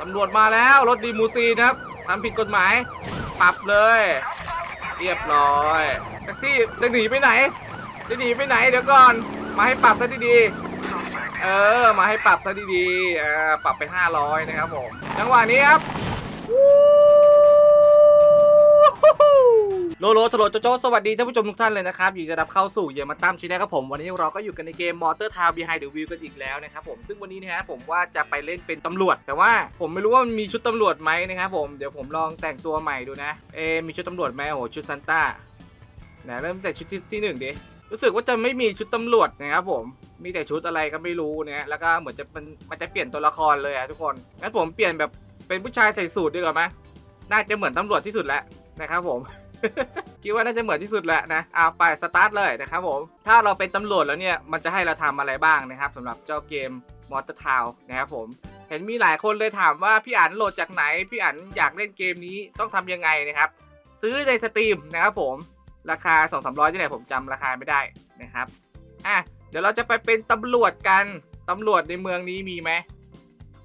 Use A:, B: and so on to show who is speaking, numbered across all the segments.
A: ตำรวจมาแล้วรถดีมูซีนะครับทำผิดกฎหมายปรับเลย เรียบร้อยแท็กซี่จะหนีไปไหน จะหนีไปไหนเดี๋ยวก่อน มาให้ปรับซะดีๆเออ มาให้ปรับซะดีๆเออปรับไป 500 นะครับผมจังหวะนี้ครับ โลโลทโลโจโจสวัสดีท่านผู้ชมทุกท่านเลยนะครับยินดีต้อนรับเข้าสู่เยมาตั้มชีนะครับผมวันนี้เราก็อยู่กันในเกม Motor Town Behind the Wheel กันอีกแล้วนะครับผมซึ่งวันนี้นะฮะผมว่าจะไปเล่นเป็นตำรวจ แต่ว่าผมไม่รู้ว่ามันมีชุดตำรวจไหมนะครับผมเดี๋ยวผมลองแต่งตัวใหม่ดูนะเอมีชุดตำรวจไหมโอ้โหชุดซันต้านเริ่มแต่ชุดที่ที่หนึ่งดิรู้สึกว่าจะไม่มีชุดตำรวจนะครับผมมีแต่ชุดอะไรก็ไม่รู้นะแล้วก็เหมือนจะมันมันจะเปลี่ยนตัวละครเลยอะทุกคนงั้นผมเปลี่ยนแบบเป็นผู้ชายใส่สูทดีกว่าไหมน่าจะเหมือนตำรวจที่สุดแล้วนะครับผม คิดว่าน่าจะเหมือนที่สุดแล้วนะเอาไปสตาร์ทเลยนะครับผม ถ้าเราเป็นตำรวจแล้วเนี่ย มันจะให้เราทำอะไรบ้างนะครับสำหรับเจ้าเกมมอเตอร์ทาวนะครับผม เห็นมีหลายคนเลยถามว่าพี่อันโหลดจากไหน พี่อันอยากเล่นเกมนี้ต้องทำยังไงนะครับ ซื้อในสตรีมนะครับผม ราคา 2 3 0 0ที่ไหนผมจำราคาไม่ได้นะครับ อะ เดี๋ยวเราจะไปเป็นตำรวจกันตำรวจในเมืองนี้มีไหม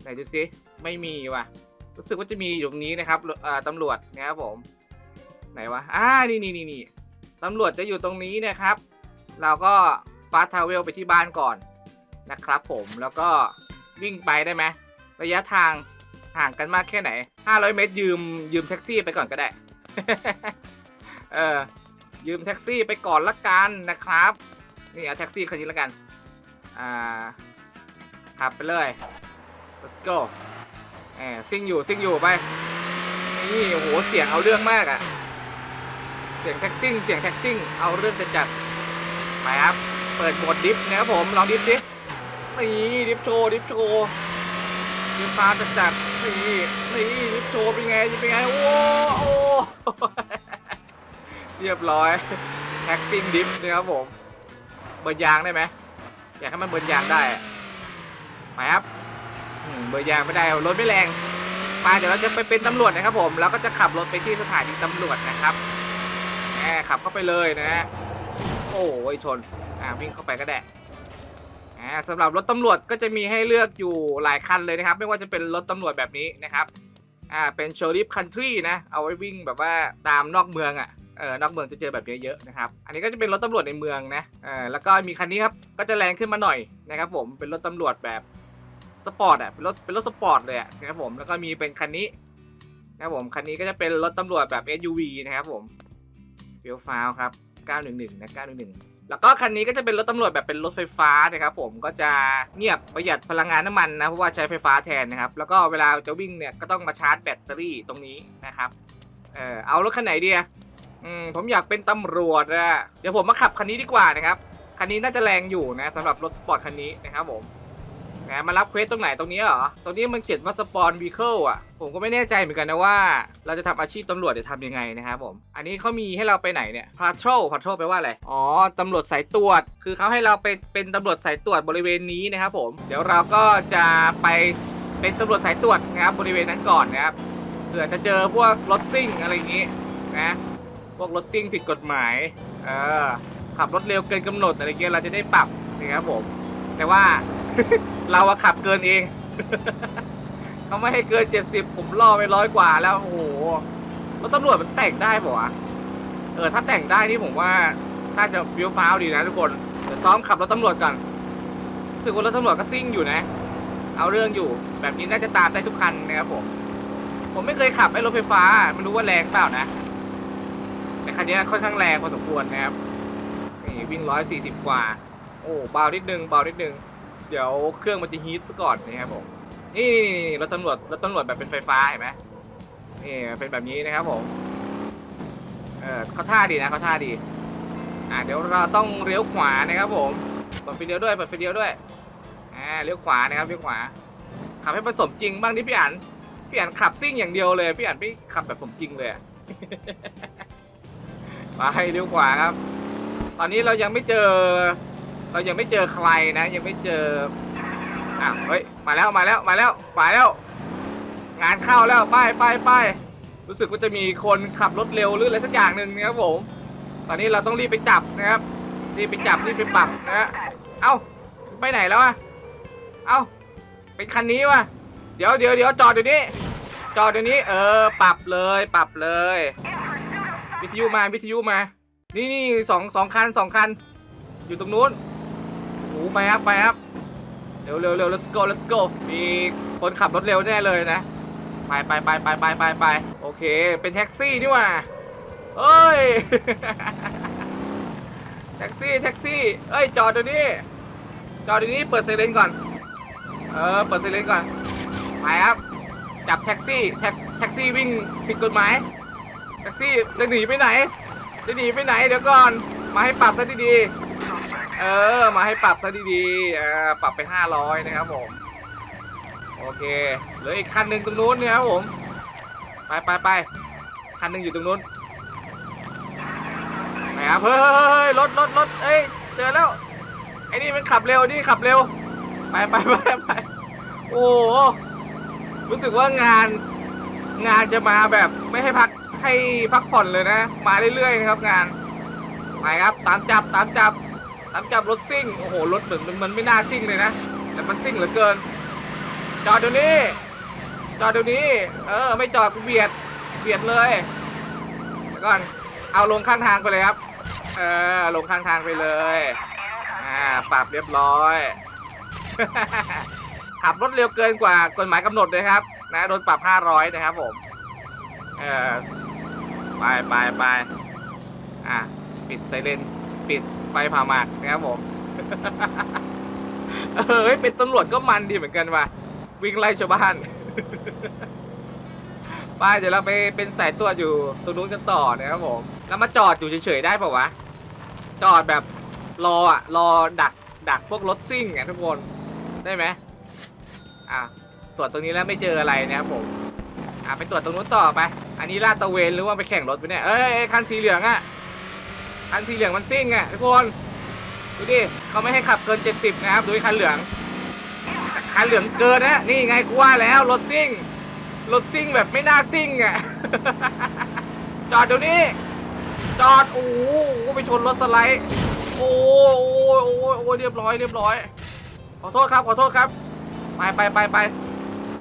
A: ไหนดูซิไม่มีว่ะ รู้สึกว่าจะมีอยู่ตรงนี้นะครับตำรวจนะครับผม ไหนวะ อ่า นี่นี่นี่นี่ตำรวจจะอยู่ตรงนี้นะครับ เราก็ฟาสทาวเวลไปที่บ้านก่อนนะครับผมแล้วก็วิ่งไปได้ไหมระยะทางห่างกันมากแค่ไหน 500 เมตร ยืมยืมแท็กซี่ไปก่อนก็ได้ เออ ยืมแท็กซี่ไปก่อนละกันนะครับ นี่เอาแท็กซี่คันนี้ละกัน อ่า ขับไปเลย let's go แหมซิ่งอยู่ซิ่งอยู่ไป นี่โหเสียงเอาเรื่องมากอะเสียงแท็กซิ่งเสียงแท็กซิ่งเอาเรื่องจะจัดไปครับเปิดโหมดดิฟนะครับผมลองดิฟดินี่ดิฟโชว์ดิฟโชว์ดิฟฟ้าจะจัดนี่นี่ดิฟโชว์เป็นไงเป็นไงโอ้โอ้เรียบร้อยแท็กซิ่งดิฟนะครับผมเบิร์ยางได้ไหมอยากให้มันเบิร์ยางได้ไปครับเบิร์ยางไม่ได้รถไม่แรงไปเดี๋ยวเราจะไปเป็นตำรวจนะครับผมแล้วก็จะขับรถไปที่สถานีตำรวจนะครับ แหมขับเข้าไปเลยนะ โอ้ยชนอ่าวิ่งเข้าไปก็ได้อ่าสำหรับรถตำรวจก็จะมีให้เลือกอยู่หลายคันเลยนะครับ ไม่ว่าจะเป็นรถตำรวจแบบนี้นะครับอ่าเป็นเชอริฟคันทรีนะเอาไว้วิ่งแบบว่าตามนอกเมืองอะเออนอกเมืองจะเจอแบบนี้เยอะๆนะครับ อันนี้ก็จะเป็นรถตำรวจในเมืองนะเออแล้วก็มีคันนี้ครับ ก็จะแรงขึ้นมาหน่อยนะครับผม เป็นรถตำรวจแบบสปอร์ตอะ เป็นรถ เป็นรถสปอร์ตเลยอะนะครับผม แล้วก็มีเป็นคันนี้นะครับผม คันนี้ก็จะเป็นรถตำรวจแบบ SUV นะครับผม ฟียวฟ้าวครับ 911 นะ 911 แล้วก็คันนี้ก็จะเป็นรถตำรวจแบบเป็นรถไฟฟ้านะครับผมก็จะเงียบประหยัดพลังงานน้ำมันนะ เพราะว่าใช้ไฟฟ้าแทนนะครับ แล้วก็เวลาจะวิ่งเนี่ยก็ต้องมาชาร์จแบตเตอรี่ตรงนี้นะครับ เออเอารถคันไหนดีอะอืมผมอยากเป็นตำรวจอะเดี๋ยวผมมาขับคันนี้ดีกว่านะครับ คันนี้น่าจะแรงอยู่นะสำหรับรถสปอร์ตคันนี้นะครับผม นะมารับเควสตรงไหนตรงนี้เหรอ ตรงนี้มันเขียนว่าสปอนวีเคิลอะ ผมก็ไม่แน่ใจเหมือนกันนะว่า เราจะทำอาชีพตำรวจจะทำยังไงนะครับผม อันนี้เขามีให้เราไปไหนเนี่ยพาโทรพาโทรแปลว่าอะไร อ๋อตำรวจสายตรวจ คือเขาให้เราไปเป็นตำรวจสายตรวจบริเวณนี้นะครับผม เดี๋ยวเราก็จะไปเป็นตำรวจสายตรวจนะครับบริเวณนั้นก่อนนะครับ เผื่อจะเจอพวกรถซิ่งอะไรอย่างนี้นะ พวกรถซิ่งผิดกฎหมาย เออขับรถเร็วเกินกำหนดอะไรเงี้ยเราจะได้ปรับนะครับผม แต่ว่า เราอะขับเกินเอง เขาไม่ให้เกิน70ผมล่อไปร้อยกว่าแล้วโอ้โหรถตำรวจมันแต่งได้ปะวะเออถ้าแต่งได้นี่ผมว่าน่าจะฟิวฟ้าวดีนะทุกคนเดี๋ยวซ้อมขับรถตำรวจก่อนรู้สึกว่ารถตำรวจก็ซิ่งอยู่นะ เอาเรื่องอยู่ แบบนี้น่าจะตามได้ทุกคันนะครับผม ผมไม่เคยขับไอ้รถไฟฟ้าไม่รู้ว่าแรงเปล่านะ แต่คันนี้ค่อนข้างแรงพอสมควรนะครับนี่วิ่งร้อยสี่สิบกว่า โอ้เบานิดนึงเบานิดนึง เดี๋ยวเครื่องมันจะฮีทซะก่อนนะครับผมนี่รถตำรวจรถตำรวจแบบเป็นไฟฟ้าเห็นไหมนี่เป็นแบบนี้นะครับผมเออเขาท่าดีนะเขาท่าดีอ่าเดี๋ยวเราต้องเลี้ยวขวานะครับผมเปิดไฟเลี้ยวด้วยเปิดไฟเลี้ยวด้วยอ่าเลี้ยวขวานะครับเลี้ยวขวาขับให้ผสมจริงบ้างดิพี่อันพี่อันขับซิ่งอย่างเดียวเลยพี่อันไม่ขับแบบผมจริงเลยไปเลี้ยวขวาครับ ตอนนี้เรายังไม่เจอ เรายังไม่เจอใครนะ ยังไม่เจออะเฮ้ยมาแล้วมาแล้วมาแล้วมาแล้ว งานเข้าแล้วไปไปไปรู้สึกว่าจะมีคนขับรถเร็วหรืออะไรสักอย่างหนึ่งนะครับผม ตอนนี้เราต้องรีบไปจับนะครับรีบไปจับรีบไปปรับนะฮะเอ้าไปไหนแล้วอะเอ้าเป็นคันนี้วะเดี๋ยวเดี๋ยวเดี๋ยวจอดเดี๋ยวนี้ จอดเดี๋ยวนี้ เออ ปรับเลยปรับเลย วิทยุมาวิทยุมา นี่นี่สองสองคันสองคัน อยู่ตรงนู้น ไปครับไปครับเร็วเร็วเร็ว let's go let's go มีคนขับรถเร็วแน่เลยนะ ไปไปไปไปไปไปไปโอเค เป็นแท็กซี่นี่หว่าเอ้ย แท็กซี่แท็กซี่ เอ้ย จอดเดี๋ยวนี้ จอดเดี๋ยวนี้ เปิดไซเรนก่อน เออ เปิดไซเรนก่อน ไปครับ จับแท็กซี่ แท็กแท็กซี่วิ่งผิดกฎหมาย แท็กซี่จะหนีไปไหน จะหนีไปไหน เดี๋ยวก่อน มาให้ปรับซะดีๆ เออ มาให้ปรับซะดีๆเออปรับไป 500 นะครับผม โอเค เหลืออีกคันหนึ่งตรงนู้นเนี่ยครับผม ไปไปไปคันหนึ่งอยู่ตรงนู้นไหนครับเฮ้ยรถรถรถเอ้ย เจอแล้ว ไอ้นี่มันขับเร็ว นี่ขับเร็ว ไปไปไปไปโอ้รู้สึกว่างานงานจะมาแบบไม่ให้พักให้พักผ่อนเลยนะ มาเรื่อยๆนะครับงาน ไปครับ ตามจับ ตามจับ ตามจับรถซิ่ง โอ้โห รถเหมือนมันไม่น่าซิ่งเลยนะ แต่มันซิ่งเหลือเกิน จอดเดี๋ยวนี้ จอดเดี๋ยวนี้ เออ ไม่จอดกูเบียด เบียดเลยเดี๋ยวก่อน เอาลงข้างทางไปเลยครับ เออ ลงข้างทางไปเลย อ่า ปรับเรียบร้อย ขับรถเร็วเกินกว่ากฎหมายกำหนดเลยครับ นะ โดนปรับ 500 นะครับผม เออ ไปไปไปอะ ปิดไซเรน ปิด ไฟผ่าหมากนะครับผม เฮ้ยเป็นตำรวจก็มันดีเหมือนกันว่ะ วิ่งไล่ชาวบ้าน ไปเดี๋ยวเราไปเป็นสายตรวจอยู่ตรงนู้นกันต่อนะครับผม แล้วมาจอดอยู่เฉยๆได้ป่าวะ จอดแบบรออะ รอดักดักพวกรถซิ่งอะทุกคน ได้ไหมอะตรวจตรงนี้แล้วไม่เจออะไรนะครับผม อะไปตรวจตรงนู้นต่อไป อันนี้ลาดตะเวนหรือว่าไปแข่งรถไปเนี่ย เอ้ยเอ้ยคันสีเหลืองอะ คันสีเหลืองมันซิ่งอะทุกคนดูดิเขาไม่ให้ขับเกิน 70 นะครับดูไอ้คันเหลือง คันเหลืองเกินนะนี่ไงกูว่าแล้วรถซิ่งรถซิ่งแบบไม่น่าซิ่งอะจอดเดี๋ยวนี้ จอดโอ้โหไปชนรถสไลด์โอ้โหโอ้โหโอ้เรียบร้อยเรียบร้อย ขอโทษครับขอโทษครับ ไปไปไปไป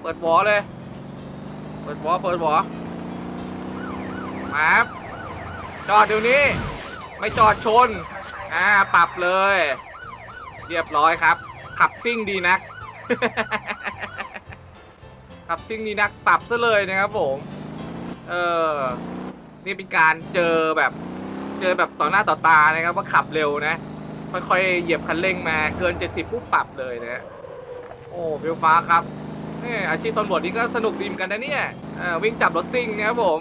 A: เปิดบอเลย เปิดบอเปิดบอมาครับจอดเดี๋ยวนี้ ไม่จอดชน อ่า ปรับเลย เรียบร้อยครับ ขับซิ่งดีนัก ขับซิ่งดีนัก ปรับซะเลยนะครับผม เออ นี่เป็นการเจอแบบ เจอแบบต่อหน้าต่อตานะครับ ว่าขับเร็วนะ ค่อยๆ เหยียบคันเร่งมา เกิน 70ปุ๊บปรับเลยนะ โอ้เฟียวฟ้าครับนี่อาชีพตำรวจนี่ก็สนุกดีเหมือนกันนะเนี่ยวิ่งจับรถซิ่งนะครับผม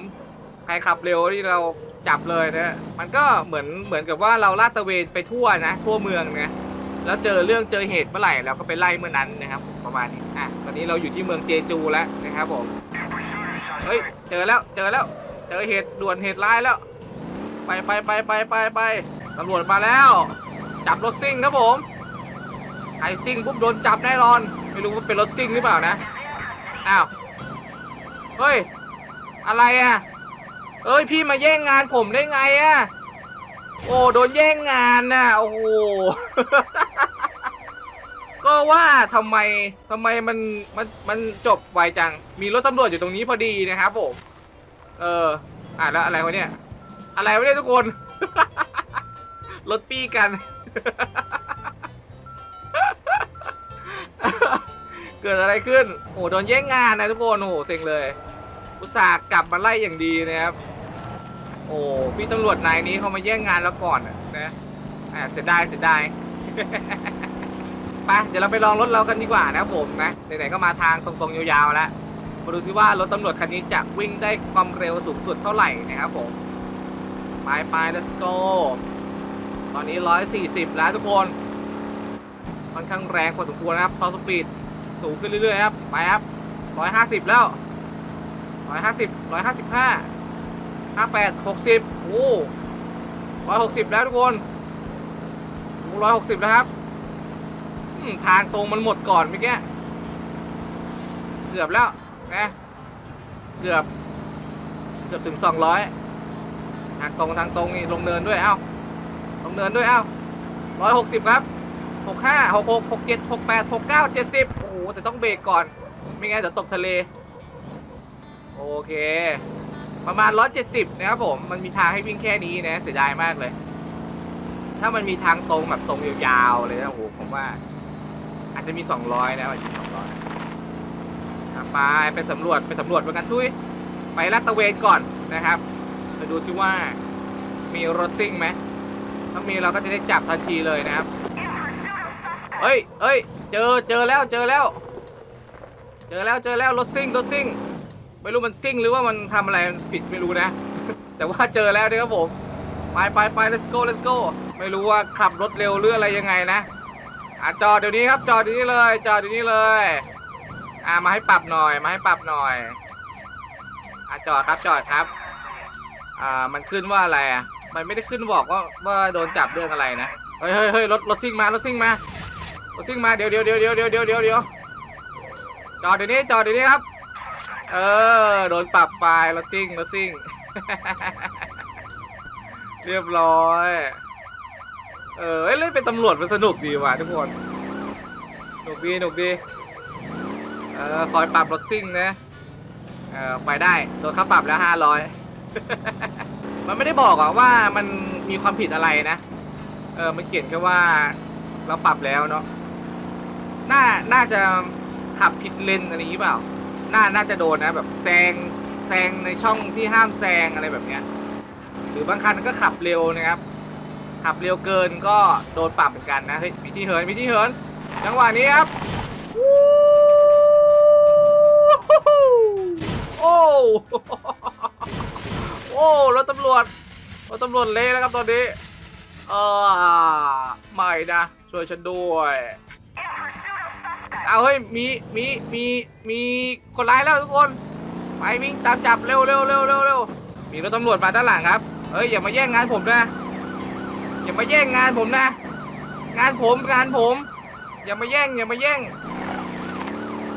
A: ใครขับเร็วที่เรา จับเลยนะมันก็เหมือนเหมือนกับว่าเราลาดตระเวนไปทั่วนะ ทั่วเมืองนะแล้วเจอเรื่องเจอเหตุเมื่อไหร่เราก็ไปไล่เมื่อนั้นนะครับ ประมาณนี้อะตอนนี้เราอยู่ที่เมืองเจจูแล้วนะครับผมเฮ้ยเจอแล้วเจอแล้ว เจอเหตุด่วนเหตุร้ายแล้ว ไปไปไปไปไปไปตำรวจมาแล้ว จับรถซิ่งครับผมใครซิ่งปุ๊บโดนจับแน่นอน ไม่รู้ว่าเป็นรถซิ่งหรือเปล่านะอ้าวเฮ้ยอะไรอะ เอ้ยพี่มาแย่งงานผมได้ไงอะโอ้โดนแย่งงานน่ะโอ้โห ก็ว่าทำไมทำไมมันมันมันจบไวจัง มีรถตำรวจอยู่ตรงนี้พอดีนะครับผม เออ อะแล้วอะไรวะเนี่ย อะไรวะเนี่ยทุกคน รถปี้กัน เกิดอะไรขึ้น โอ้โดนแย่งงานนะทุกคน โอ้โหเซ็งเลย อุตส่าห์กลับมาไล่อย่างดีนะครับ โอ้พี่ตำรวจนายนี้เขามาแย่งงานแล้วก่อนอะนะอ่าเสียดายเสียดาย ไปเดี๋ยวเราไปลองรถเรากันดีกว่านะครับผมนะไหนๆก็มาทางตรงๆยาวๆแล้วมาดูซิว่ารถตำรวจคันนี้จะวิ่งได้ความเร็วสูงสุดเท่าไหร่นะครับผมไปไป let's go ตอนนี้ 140 แล้วทุกคนค่อนข้างแรงพอสมควรนะครับท็อปสปีดสูงขึ้นเรื่อยๆครับ ไปครับ 150 แล้ว 150 155 58 60โอ้160แล้วทุกคนโอ้160แล้วครับอืมทางตรงมันหมดก่อนเมื่อกี้เกือบแล้วนะเกือบ เกือบถึง200ทางตรงทางตรงนี่ลงเนินด้วยเอ้าลงเนินด้วยเอ้า160ครับ65 66 67 68 69 70โอ้โหแต่ต้องเบรกก่อน ไม่งั้นเดี๋ยวตกทะเล โอเค ประมาณ 170 นะครับผม มันมีทางให้วิ่งแค่นี้นะ เสียดายมากเลย ถ้ามันมีทางตรงแบบตรงยาวๆเลยนะโอ้โหผมว่า อาจจะมี 200 นะอาจจะมี200อะไปไปสำรวจไปสำรวจเหมือนกันทุยไปลาดตะเวนก่อนนะครับไปดูซิว่ามีรถซิ่งไหมถ้ามีเราก็จะได้จับทันทีเลยนะครับเอ้ยเอ้ยเจอเจอแล้วเจอแล้ว เจอแล้วเจอแล้วรถซิ่งรถซิ่ง ไม่รู้มันซิ่งหรือว่ามันทำอะไรผิดไม่รู้นะ แต่ว่าเจอแล้วนะครับผม ไปไปไป let's go let's go ไม่รู้ว่าขับรถเร็วหรืออะไรยังไงนะอะจอดเดี๋ยวนี้ครับจอดเดี๋ยวนี้เลย จอดเดี๋ยวนี้เลยอะมาให้ปรับหน่อยมาให้ปรับหน่อยอะจอดครับจอดครับอ่ามันขึ้นว่าอะไรอะมันไม่ได้ขึ้นบอกว่าว่าโดนจับเรื่องอะไรนะเฮ้ยเฮ้ยเฮ้ยรถรถซิ่งมารถซิ่งมารถซิ่งมาเดี๋ยวเดี๋ยวเดี๋ยวเดี๋ยวเดี๋ยวเดี๋ยวจอดเดี๋ยวนี้จอดเดี๋ยวนี้ครับ เออ โดนปรับไฟล์รถซิ่งรถซิ่ง เรียบร้อย เออเล่นเป็นตำรวจมันสนุกดีว่ะทุกคนสนุกดีสนุกดี เออคอยปรับรถซิ่งนะ เออไปได้ โดนค่าปรับแล้วห้าร้อยมันไม่ได้บอกอะว่ามันมีความผิดอะไรนะ เออมันเขียนแค่ว่าเราปรับแล้วเนาะ น่า น่าจะขับผิดเลนอะไรอย่างนี้เปล่า น่าน่าจะโดนนะแบบแซงแซงในช่องที่ห้ามแซงอะไรแบบเนี้ยหรือบางคันก็ขับเร็วนะครับ ขับเร็วเกินก็โดนปรับเหมือนกันนะเฮ้ยมีที่เหินมีที่เหินจังหวะนี้ครับโอ้โอ้รถตำรวจรถตำรวจเละแล้วครับตอนนี้เออไม่นะช่วยฉันด้วย เอาเฮ้ยมีมีมีมีคนร้ายแล้วทุกคน ไปวิ่งตามจับเร็วเร็วเร็วเร็วเร็วมีรถตำรวจมาด้านหลังครับเฮ้ยอย่ามาแย่งงานผมนะอย่ามาแย่งงานผมนะ งานผมงานผม อย่ามาแย่งอย่ามาแย่ง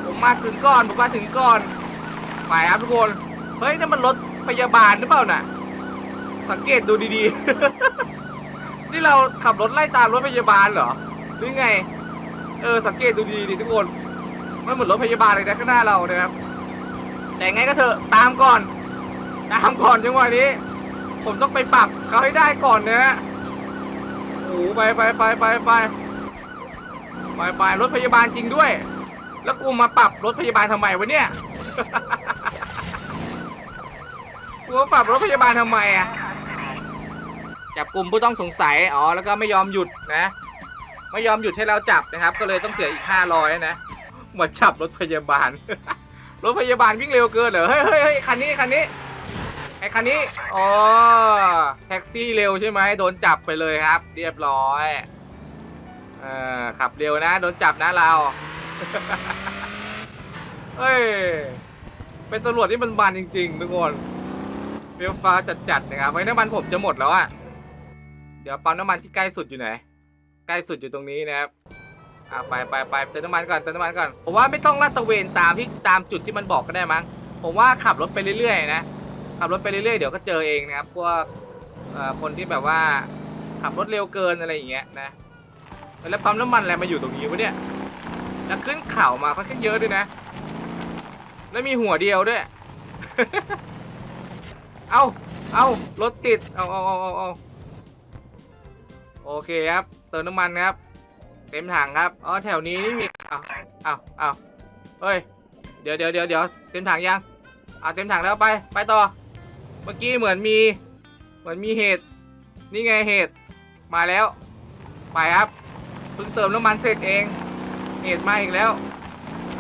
A: ผมมาถึงก่อนผมมาถึงก่อนไปครับทุกคนเฮ้ยนั่นมันรถพยาบาลหรือเปล่าน่ะ สังเกตดูดีๆ นี่เราขับรถไล่ตามรถพยาบาลเหรอหรือไง เออสังเกตดูดีดิทุกคน มันเหมือนรถพยาบาลเลยนะข้างหน้าเรานะครับ แต่ไงก็เถอะตามก่อน ตามก่อนจังหวะนี้ ผมต้องไปปรับเขาให้ได้ก่อนนะฮะโอ้โหไปไปไปไปไปไปไปรถพยาบาลจริงด้วย แล้วกูมาปรับรถพยาบาลทำไมวะเนี่ยกูมาปรับรถพยาบาลทำไมอะจับกลุ่มผู้ต้องสงสัย อ๋อ แล้วก็ไม่ยอมหยุดนะ ไม่ยอมหยุดให้เราจับนะครับ ก็เลยต้องเสียอีก 500 นะหมือนจับรถพยาบาล รถพยาบาลวิ่งเร็วเกินเหรอเฮ้ยเฮ้ยเฮ้ยคันนี้คันนี้ไอ้คันนี้อ๋อแท็กซี่เร็วใช่ไหมโดนจับไปเลยครับ เรียบร้อยเออขับเร็วนะโดนจับนะเราเฮ้ยเป็นตำรวจที่มันบานจริง ๆ ทุกคนเฟี้ยวฟ้าจัดๆนะครับไว้น้ำมันผมจะหมดแล้วอะเดี๋ยวปั๊มน้ำมันที่ใกล้สุดอยู่ไหน ใกล้สุดอยู่ตรงนี้นะครับอะไปไปไปเติมน้ำมันก่อนเติมน้ำมันก่อนผมว่าไม่ต้องลาดตระเวนตามที่ตามจุดที่มันบอกก็ได้มั้งผมว่าขับรถไปเรื่อยๆนะขับรถไปเรื่อยๆเดี๋ยวก็เจอเองนะครับพวกคนที่แบบว่าขับรถเร็วเกินอะไรอย่างเงี้ยนะแล้วปั๊มน้ำมันอะไรมาอยู่ตรงนี้วะเนี่ยแล้วขึ้นเข่ามาค่อนข้างเยอะด้วยนะ แล้วมีหัวเดียวด้วย เอาเอารถติด เอาเอาเอาเอาเอา โอเคครับ เติมน้ำมันครับ เต็มถังครับ อ๋อ แถวนี้นี่มีเอาเอาเอาเฮ้ย เดี๋ยวเดี๋ยวเดี๋ยวเดี๋ยวเต็มถังยังอ่าเต็มถังแล้วไป ไปต่อ เมื่อกี้เหมือนมี เหมือนมีเหตุ นี่ไงเหตุ มาแล้ว ไปครับ เพิ่งเติมน้ำมันเสร็จเอง เหตุมาอีกแล้ว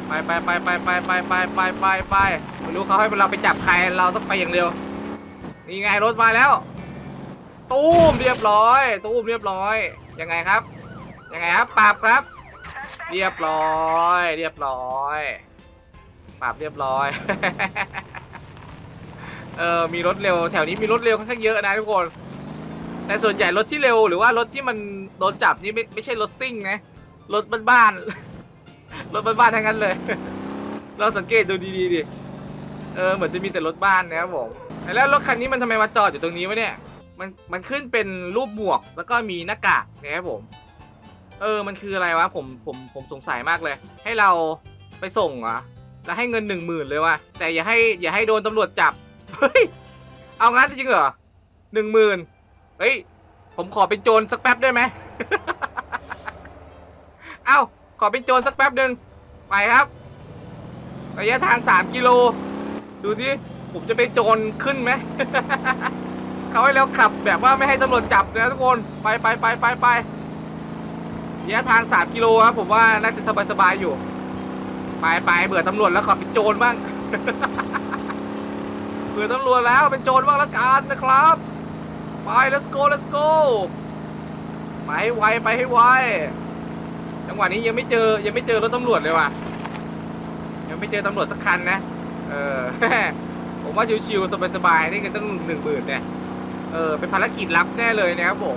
A: ไปไปไปไปไปไปไปไปไปไปไม่รู้เขาให้เราไปจับใคร เราต้องไปอย่างเร็ว นี่ไงรถมาแล้ว ตู้มเรียบร้อย ตู้มเรียบร้อย ยังไงครับ ยังไงครับปรับครับ เรียบร้อย เรียบร้อยปรับเรียบร้อย เออมีรถเร็ว แถวนี้มีรถเร็วค่อนข้างเยอะนะทุกคน แต่ส่วนใหญ่รถที่เร็วหรือว่ารถที่มันโดนจับนี่ไม่ไม่ใช่รถซิ่งนะ รถบ้านๆ รถบ้านๆทั้งนั้นเลย เราสังเกตดูดีๆดิ เออเหมือนจะมีแต่รถบ้านนะครับผม แล้วรถคันนี้มันทำไมมาจอดอยู่ตรงนี้วะเนี่ย มันมันขึ้นเป็นรูปหมวกแล้วก็มีหน้ากากนะครับผม เออมันคืออะไรวะผมผมผมสงสัยมากเลย ให้เราไปส่งเหรอแล้วให้เงินหนึ่งหมื่นเลยว่ะแต่อย่าให้อย่าให้โดนตำรวจจับเฮ้ยเอางั้นจริงเหรอหนึ่งหมื่นเฮ้ยผมขอเป็นโจรสักแป๊บได้ไหมเอ้าขอเป็นโจรสักแป๊บหนึ่งไปครับระยะทางสามกิโลดูสิผมจะเป็นโจรขึ้นไหม เขาให้เราขับแบบว่าไม่ให้ตำรวจจับนะทุกคนไปไปไปไปไประยะทางสามกิโลครับผมว่าน่าจะสบายสบายๆอยู่ ไปไปเบื่อตำรวจแล้วขอเป็นโจรบ้างเบื่อตำรวจแล้วเป็นโจรบ้างละกันนะครับ ไป let's go let's go ไปให้ไวไปให้ไวจังหวะนี้ยังไม่เจอยังไม่เจอรถตำรวจเลยว่ะยังไม่เจอตำรวจสักคันนะ เออผมว่าชิวๆสบายๆได้เงินตั้งหนึ่งหมื่นเนี่ย ออเป็นภารกิจลับแน่เลยนะครับผม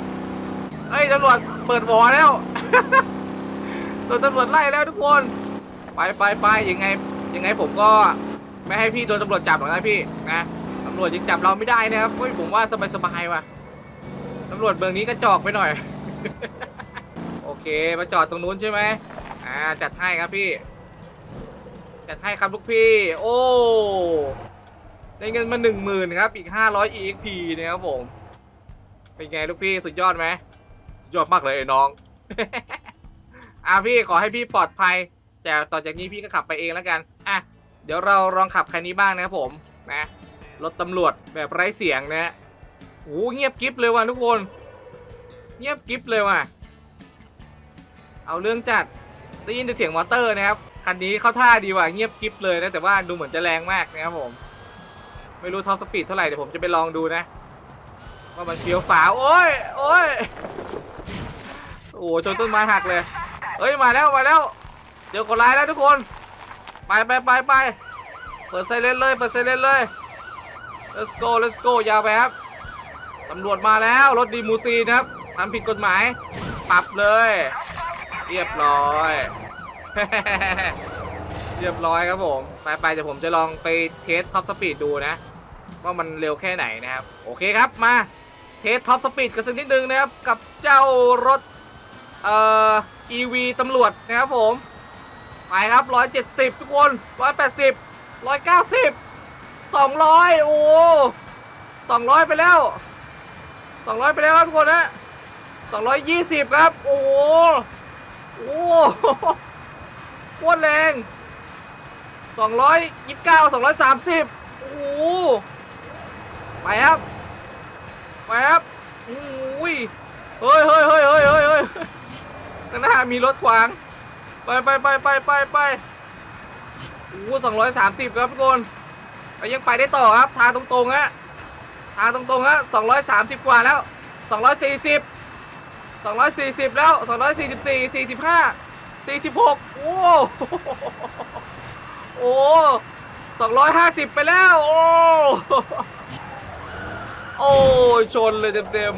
A: เอ้ยตำรวจเปิดวอแล้วโดนตำรวจไล่แล้วทุกคน ไปไปไปยังไงยังไงผมก็ไม่ให้พี่โดนตำรวจจับหรอกนะพี่นะตำรวจยังจับเราไม่ได้นะครับเฮ้ยผมว่าสบายๆว่ะตำรวจเมืองนี้ก็จอกไปหน่อย โอเคมาจอดตรงนู้นใช่ไหมอ่าจัดให้ครับพี่จัดให้ครับลูกพี่ โอ้ ได้เงินมาหนึ่งหมื่นครับอีกห้าร้อย exp นะครับผม เป็นไงลูกพี่สุดยอดไหมสุดยอดมากเลยไอ้น้อง อ่าพี่ขอให้พี่ปลอดภัย แต่ต่อจากนี้พี่ก็ขับไปเองแล้วกันอะเดี๋ยวเราลองขับคันนี้บ้างนะครับผมนะรถตำรวจแบบไร้เสียงนะโอ้เงียบกิฟเลยว่ะทุกคน เงียบกิฟเลยว่ะ เอาเรื่องจัดได้ยินแต่เสียงมอเตอร์นะครับคันนี้เข้าท่าดีว่ะเงียบกิฟเลยนะแต่ว่าดูเหมือนจะแรงมากนะครับผม ไม่รู้ท็อปสปีดเท่าไหร่เดี๋ยวผมจะไปลองดูนะว่ามันเฟี้ยวฟ้าโอ้ยโอ้ยโอ้โหชนต้นไม้หักเลยเฮ้ยมาแล้วมาแล้วเจอคนร้ายแล้วทุกคนไปไปไปไปเปิดไซเรนเลยเปิดไซเรนเลย let's go let's go ยาวไปครับตำรวจมาแล้วรถดีมูซีนะครับทำผิดกฎหมายปรับเลย เรียบร้อย เรียบร้อยครับผม ไปไปเดี๋ยวผมจะลองไปเทสท็อปสปีดดูนะ ว่ามันเร็วแค่ไหนนะครับ โอเคครับมาเทสท็อปสปีดกันสักนิดนึงนะครับ กับเจ้ารถเอ่อ EV ตำรวจนะครับผม ไปครับ 170 ทุกคน 180 190 200 โอ้200 ไปแล้ว 200 ไปแล้วครับทุกคนนะ220 ครับ โอ้โหโอ้โหโคตรแรง 229 230 โอ้โห ไปครับไปครับอุ้ยเฮ้ยเฮ้ยเฮ้ยเฮ้ยเฮ้ยเฮ้ยข้างหน้ามีรถขวาง ไปไปไปไปไปไปโอ้สองร้อยสามสิบครับทุกคนยังไปได้ต่อครับ ทางตรงๆฮะทางตรงๆฮะสองร้อยสามสิบกว่าแล้วสองร้อยสี่สิบสองร้อยสี่สิบแล้วสองร้อยสี่สิบสี่สี่สิบห้าสี่สิบหกโอ้โอ้สองร้อยห้าสิบไปแล้ว โอ้ โอ้ยชนเลยเต็ม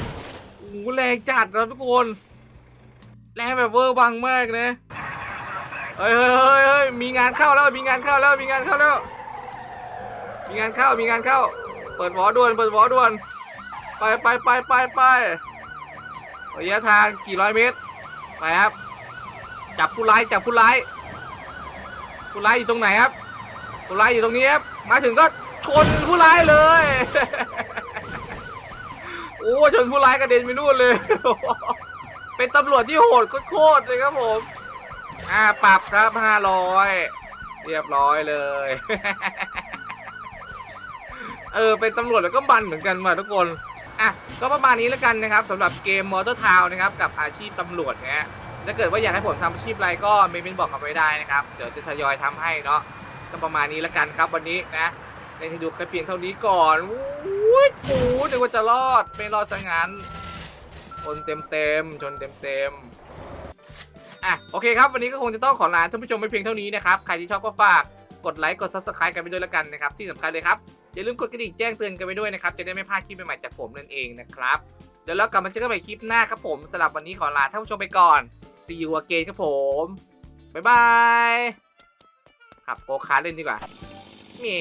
A: ๆโอ้โหแรงจัดนะทุกคน แรงแบบเวอร์วังมากนะเฮ้ยเฮ้ยเฮ้ยเฮ้ยมีงานเข้าแล้ว มีงานเข้าแล้ว มีงานเข้าแล้ว มีงานเข้า มีงานเข้า เปิดหวอด่วน เปิดหวอด่วน ไปไปไปไปไประยะทางกี่ร้อยเมตร ไปครับ จับผู้ร้าย จับผู้ร้าย ผู้ร้ายอยู่ตรงไหนครับ ผู้ร้ายอยู่ตรงนี้ครับ มาถึงก็ชนผู้ร้ายเลย อ้ชนผู้ร้ายกระเด็นไปนู่นเลย เป็นตำรวจที่โหดโคตรเลยครับผม อ่าปรับครับห้าร้อยเรียบร้อยเลย เออ เป็นตำรวจแล้วก็บันเหมือนกันมาทุกคน อะ ก็ประมาณนี้แล้วกันนะครับสำหรับเกมมอเตอร์ทาวนะครับ กับอาชีพตำรวจนะฮะถ้าเกิดว่าอยากให้ผมทำอาชีพอะไรก็เมนต์บอกกันไว้ได้นะครับ เดี๋ยวจะทยอยทำให้เนาะก็ประมาณนี้แล้วกันครับวันนี้นะในที่ดูแค่เพียงเท่านี้ก่อน ยโอ้โหนึกว่าจะรอด ไม่รอดซะงั้น ชนเต็มเต็มๆชนเต็มเต็มๆอะโอเคครับ วันนี้ก็คงจะต้องขอลาท่านผู้ชมไปเพียงเท่านี้นะครับ ใครที่ชอบก็ฝากกดไลค์กด subscribe กันไปด้วยแล้วกันนะครับ ที่สำคัญเลยครับอย่าลืมกดกระดิ่งแจ้งเตือนกันไปด้วยนะครับ จะได้ไม่พลาดคลิปใหม่ๆจากผมนั่นเองนะครับเดี๋ยวเรากลับมาเจอกันใหม่คลิปหน้าครับผมสำหรับวันนี้ขอลาท่านผู้ชมไปก่อน see you again ครับผมบ๊ายบายขับโกคาร์เล่นดีกว่าเมี